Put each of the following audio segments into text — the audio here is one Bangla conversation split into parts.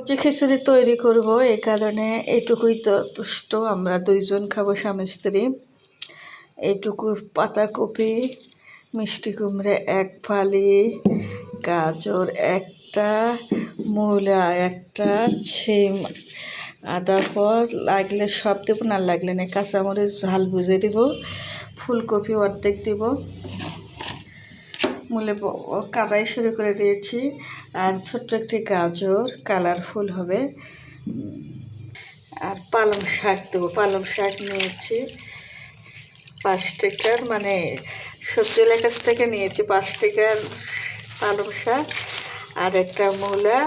সবজি খিচুড়ি তৈরি করব এই কারণে এইটুকুই যথেষ্ট আমরা দুইজন খাব স্বামী স্ত্রী। এইটুকু পাতাকপি, মিষ্টি কুমড়ে এক ফালি, গাজর একটা, মূলা একটা, ছিম আদা পর, লাগলে সব দেবো, না লাগলে না কাঁচামরিচ ঝাল বুঝে দিব, ফুলকপি অর্ধেক দিব। মূলে কাটাই শুরু করে দিয়েছি। আর ছোট্ট একটি গাজর কালারফুল হবে। আর পালং শাক দেবো। পালং শাক নিয়েছি। পাঁচ টাকার মানে সবজি কাছ থেকে নিয়েছি পাঁচ টাকার পালং শাক। আর একটা মূলা,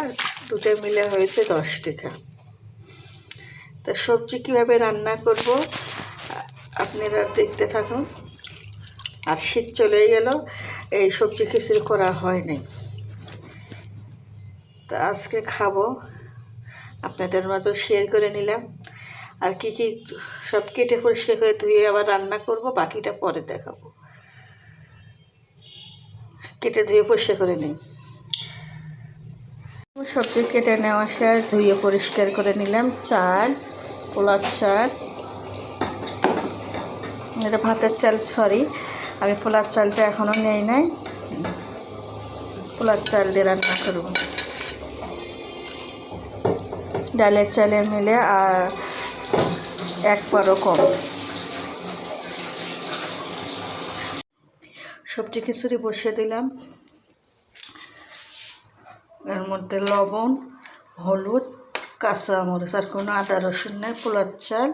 দুটো মিলে হয়েছে দশ টাকা। তা সবজি কীভাবে রান্না করব আপনারা দেখতে থাকুন। আর শীত চলে গেল, এই সবজি খিচুড়ি করা হয়নি তা আজকে খাব, আপনাদের মতো শেয়ার করে নিলাম। আর কি কি সব কেটে পরিষ্কার করে ধুয়ে আবার রান্না করব, বাকিটা পরে দেখাবো। কেটে ধুয়ে পরিষ্কার করে নিই। সবজি কেটে নেওয়া শেষ, ধুয়ে পরিষ্কার করে নিলাম। চাল পোলার চাল, এটা ভাতের চাল সরি আমি পোলার চালটা এখনও নেই নাই। পোলার চাল দিয়ে রান্না করব। ডালের চালে মিলে আর এক পারও কম। সবজি খিচুড়ি বসিয়ে দিলাম। এর মধ্যে লবণ, হলুদ কাঁচা মরিচ আর কোনো আদা রসুন নেই, পোলার চাল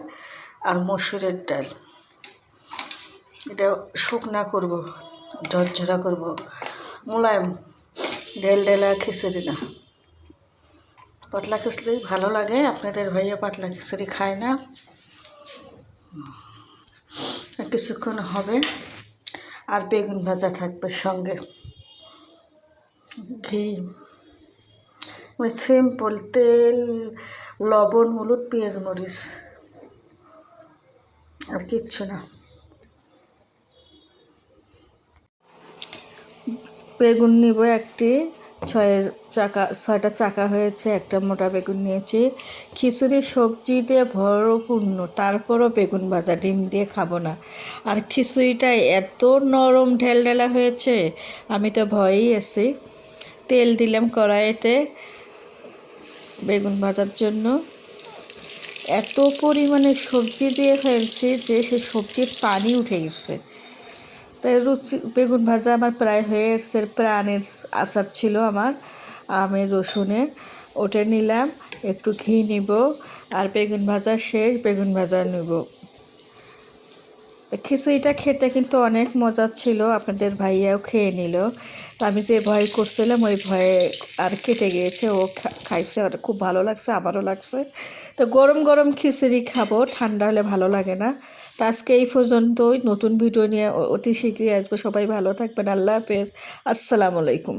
আর মসুরের ডাল। এটা শুকনা করব, ঝরঝরা করব। মোলায়েম ডেল ডেলা খিচুড়ি না। পাতলা খিচুড়ি ভালো লাগে, আপনাদের ভাইয়া পাতলা খিচুড়ি খায় না। কিছুক্ষণ হবে, আর বেগুন ভাজা থাকবে সঙ্গে। ঘি সিম্পল তেল, লবণ, হলুদ, পেঁয়াজ, মরিচ। আর কিচ্ছু না। বেগুন নিব একটি। ছয়ের চাকা, ছয়টা চাকা হয়েছে, একটা মোটা বেগুন নিয়েছি। খিচুড়ি, সবজি দিয়ে ভরপূর্ণ, তারপরও বেগুন ভাজা, ডিম দিয়ে খাব না। আর খিচুড়িটা এত নরম ঢেলঢেলা হয়েছে, আমি তো ভয়েই আছি। তেল দিলাম কড়াইতে বেগুন ভাজার জন্য। এত পরিমাণে সবজি দিয়ে ফেলছি যে সে সবজির পানি উঠে গেছে। রুচি বেগুন ভাজা আমার প্রায় হয়ে এসছে, প্রাণের আচার ছিল আমার, আমের রসুনের। ওটা নিলাম, একটু ঘি নিব, আর বেগুন ভাজা শেষ, বেগুন ভাজা নেব। খিচুড়িটা খেতে কিন্তু অনেক মজার ছিল, আপনাদের ভাইয়াও খেয়ে নিল। তো আমি যে ভয় করছিলাম, ওই ভয়ে আর কেটে গিয়েছে, ও খাইছে, আর খুব ভালো লাগছে আবারও লাগছে। তো গরম গরম খিচুড়ি খাব, ঠান্ডা হলে ভালো লাগে না। তো আজকে এই পর্যন্তই। নতুন ভিডিও নিয়ে অতি শীঘ্রই আসব। সবাই ভালো থাকবেন। আল্লাহ হাফেজ। আসসালামু আলাইকুম।